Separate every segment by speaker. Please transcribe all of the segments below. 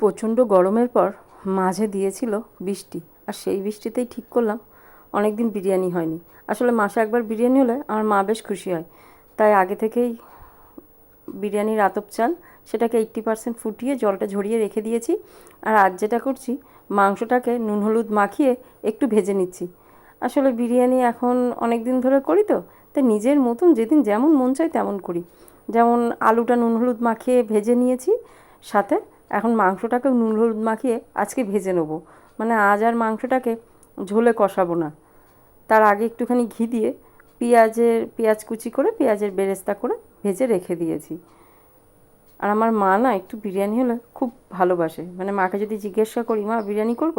Speaker 1: প্রচণ্ড গরমের পর মাঝে দিয়েছিল বৃষ্টি। আর সেই বৃষ্টিতেই ঠিক করলাম অনেক দিন বিরিয়ানি হয়নি। আসলে মাসে একবার বিরিয়ানি হলে আমার মা বেশ খুশি হয়। তাই আগে থেকেই বিরিয়ানির আতপ চাল সেটাকে এইট্টি পার্সেন্ট ফুটিয়ে জলটা ঝরিয়ে রেখে দিয়েছি। আর আজ যেটা করছি, মাংসটাকে নুন হলুদ মাখিয়ে একটু ভেজে নিচ্ছি। আসলে বিরিয়ানি এখন অনেক দিন ধরে করি তো, তাই নিজের মতন যেদিন যেমন মন চায় তেমন করি। যেমন আলুটা নুন হলুদ মাখিয়ে ভেজে নিয়েছি, সাথে এখন মাংসটাকেও নুন হলুদ মাখিয়ে আজকে ভেজে নেব। মানে আজ আর মাংসটাকে ঝোলে কষাবো না। তার আগে একটুখানি ঘি দিয়ে পেঁয়াজের, পেঁয়াজ কুচি করে, পেঁয়াজের বেরেস্তা করে ভেজে রেখে দিয়েছি। আর আমার মা না একটু বিরিয়ানি হলে খুব ভালোবাসে। মানে মাকে যদি জিজ্ঞাসা করি, মা, বিরিয়ানি করব?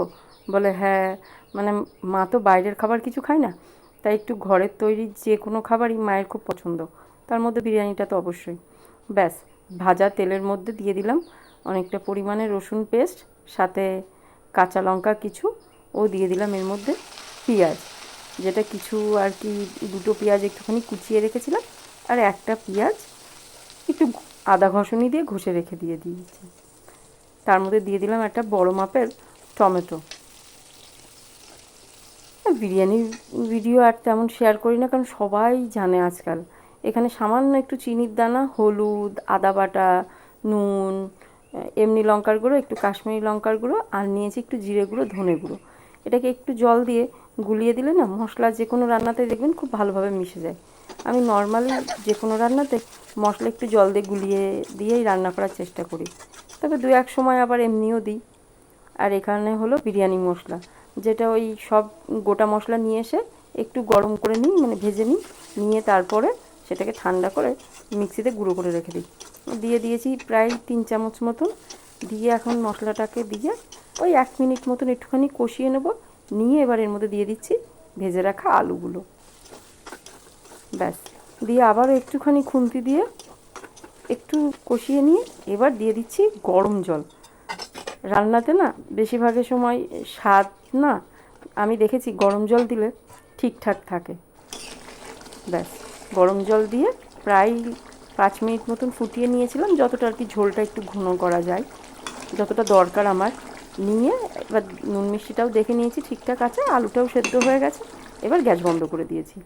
Speaker 1: বলে হ্যাঁ। মানে মা তো বাইরের খাবার কিছু খায় না। তাই একটু ঘরের তৈরি যে কোনো খাবারই মায়ের খুব পছন্দ। তার মধ্যে বিরিয়ানিটা তো অবশ্যই। ব্যাস, ভাজা তেলের মধ্যে দিয়ে দিলাম। অনেকটা পরিমাণে রসুন পেস্ট, সাথে কাঁচা লঙ্কা কিছু, ও দিয়ে দিলাম এর মধ্যে পেঁয়াজ। যেটা কিছু আর কি দুটো পেঁয়াজ একটুখানি কুচিয়ে রেখেছিলাম, আর একটা পেঁয়াজ একটু আদা ঘষণি দিয়ে ঘষে রেখে দিয়ে দিয়েছি। তার মধ্যে দিয়ে দিলাম একটা বড় মাপের টমেটো। বিরিয়ানির ভিডিও আর তেমন শেয়ার করি না, কারণ সবাই জানে আজকাল। এখানে সামান্য একটু চিনির দানা, হলুদ, আদা বাটা, নুন এমনি লঙ্কার গুঁড়ো, একটু কাশ্মীরি লঙ্কার গুঁড়ো, আর নিয়েছি একটু জিরে গুঁড়ো, ধনে গুঁড়ো। এটাকে একটু জল দিয়ে গুলিয়ে দিলে না, মশলা যে কোনো রান্নাতে দেখবেন খুব ভালোভাবে মিশে যায়। আমি নর্মালি যে কোনো রান্নাতে মশলা একটু জল দিয়ে গুলিয়ে দিয়েই রান্না করার চেষ্টা করি। তবে দু এক সময় আবার এমনিও দিই। আর এখানে হলো বিরিয়ানি মশলা, যেটা ওই সব গোটা মশলা নিয়ে এসে একটু গরম করে নিই মানে ভেজে নিই, নিয়ে তারপরে সেটাকে ঠান্ডা করে মিক্সিতে গুঁড়ো করে রেখে দিই। দিয়ে দিয়েছি প্রায় তিন চামচ মতন। দিয়ে এখন মশলাটাকে দিয়ে ওই এক মিনিট মতন একটুখানি কষিয়ে নেব। নিয়ে এবার এর মধ্যে দিয়ে দিচ্ছি ভেজে রাখা আলুগুলো। ব্যাস। দিয়ে আবারও একটুখানি খুন্তি দিয়ে একটু কষিয়ে নিয়ে এবার দিয়ে দিচ্ছি গরম জল। রান্নাতে না বেশিরভাগের সময় স্বাদ না, আমি দেখেছি গরম জল দিলে ঠিকঠাক থাকে। ব্যাস। গরম জল দিয়ে প্রায় পাঁচ মিনিট মতন ফুটিয়ে নিয়েছিলাম, যতটা আর কি ঝোলটা একটু ঘন করা যায়, যতটা দরকার আমার। নিয়ে এবার নুন মিষ্টিটাও দেখে নিয়েছি, ঠিকঠাক আছে, আলুটাও সেদ্ধ হয়ে গেছে, এবার গ্যাস বন্ধ করে দিয়েছি।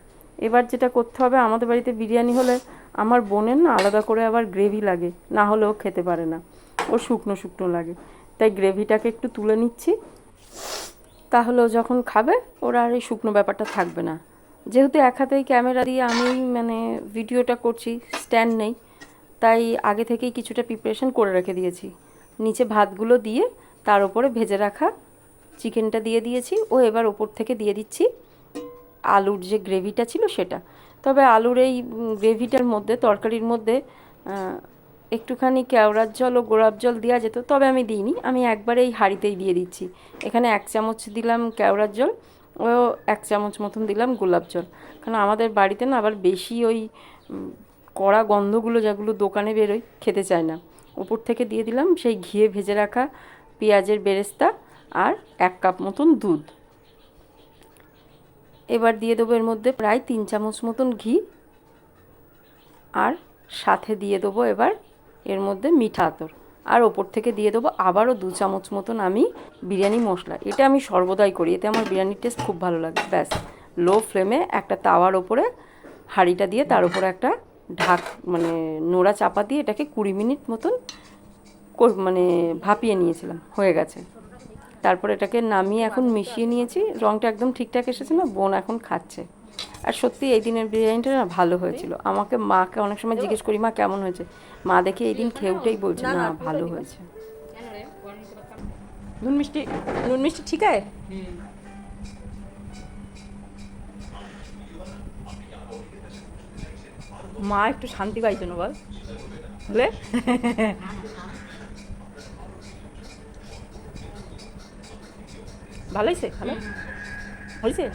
Speaker 1: এবার যেটা করতে হবে, আমাদের বাড়িতে বিরিয়ানি হলে আমার বোনের না আলাদা করে আবার গ্রেভি লাগে, না হলেও খেতে পারে না, ও শুকনো শুকনো লাগে। তাই গ্রেভিটাকে একটু তুলে নিচ্ছি, তাহলে ও যখন খাবে, ওরা আর এই শুকনো ব্যাপারটা থাকবে না। যেহেতু এক হাতেই ক্যামেরা দিয়ে আমি মানে ভিডিওটা করছি স্ট্যান্ড নেই, তাই আগে থেকেই কিছুটা প্রিপারেশন করে রেখে দিয়েছি। নিচে ভাতগুলো দিয়ে তার উপরে ভেজে রাখা চিকেনটা দিয়ে দিয়েছি। ও এবার ওপর থেকে দিয়ে দিচ্ছি আলুর যে গ্রেভিটা ছিল সেটা। তবে আলুর এই গ্রেভিটার মধ্যে, তরকারির মধ্যে একটুখানি কেওড়ার জল ও গোলাপ জল দেওয়া যেত, তবে আমি দিইনি। আমি একবারে এই হাঁড়িতেই দিয়ে দিচ্ছি। এখানে এক চামচ দিলাম কেওড়ার জল। ও এক চামচ মতন দিলাম গোলাপ জল। কারণ আমাদের বাড়িতে না আবার বেশি ওই কড়া গন্ধগুলো যেগুলো দোকানে বেরোয়, খেতে চায় না। উপর থেকে দিয়ে দিলাম সেই ঘিয়ে ভেজে রাখা পেঁয়াজের বেরেস্তা আর এক কাপ মতন দুধ। এবার দিয়ে দেবো এর মধ্যে প্রায় তিন চামচ মতন ঘি আর সাথে দিয়ে দেবো এবার এর মধ্যে মিঠা আতর। আর ওপর থেকে দিয়ে দেবো আবারও দু চামচ মতন আমি বিরিয়ানি মশলা। এটা আমি সর্বদাই করি, এতে আমার বিরিয়ানির টেস্ট খুব ভালো লাগে, ব্যাস। লো ফ্লেমে একটা তাওয়ার ওপরে হাঁড়িটা দিয়ে তার উপরে একটা ঢাক মানে নোড়া চাপা দিয়ে এটাকে কুড়ি মিনিট মতন মানে ভাপিয়ে নিয়েছিলাম, হয়ে গেছে। তারপর এটাকে নামিয়ে এখন মিশিয়ে নিয়েছি রঙটা একদম ঠিকঠাক এসেছে না, বোন এখন খাচ্ছে। আর সত্যি এই দিনের বিরিয়ানিটা না ভালো হয়েছিল। আমাকে মাকে অনেক সময় জিজ্ঞেস করি মা কেমন হয়েছে? মা দেখে এই দিন খেয়ে উঠেই বলছে না ভালো হয়েছে। নুন মিষ্টি নুন মিষ্টি ঠিক আছে? মা একটু শান্তি পাইতো না বল। বলে? ভালো হয়েছে? ভালো? হয়েছে?